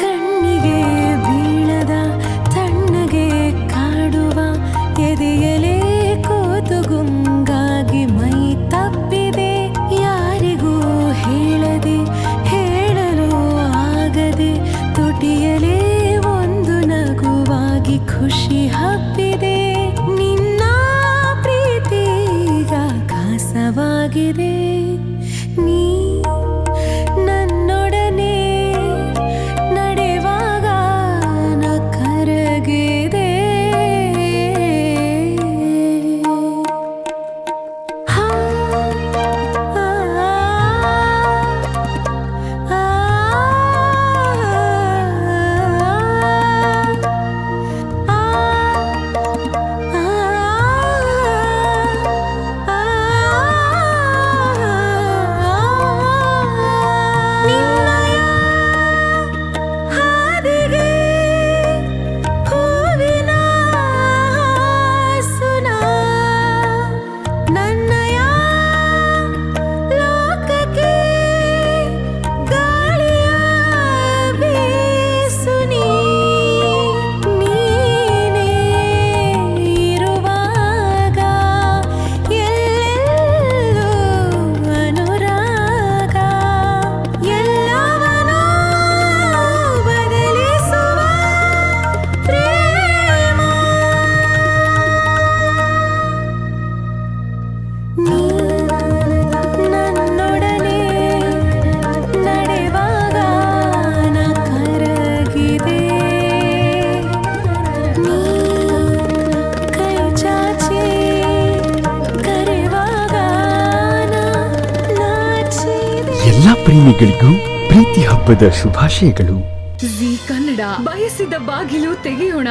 ಕಣ್ಣಿಗೆ ಬೀಳದ ತಣ್ಣಗೆ ಕಾಡುವ ಯಾರಿಗೂ ಹೇಳದೆ ಹೇಳಲು ಆಗದೆ ಒಂದು ನಗುವಾಗಿ ಖುಷಿ ಹಬ್ಬಿದೆ. ಎಲ್ಲ ಪ್ರೇಮಿಗಳಿಗೂ ಪ್ರೀತಿ ಹಬ್ಬದ ಶುಭಾಶಯಗಳು. ಜಿ ಕನ್ನಡ ಬಯಸಿದ ಬಾಗಿಲು ತೆಗೆಯೋಣ.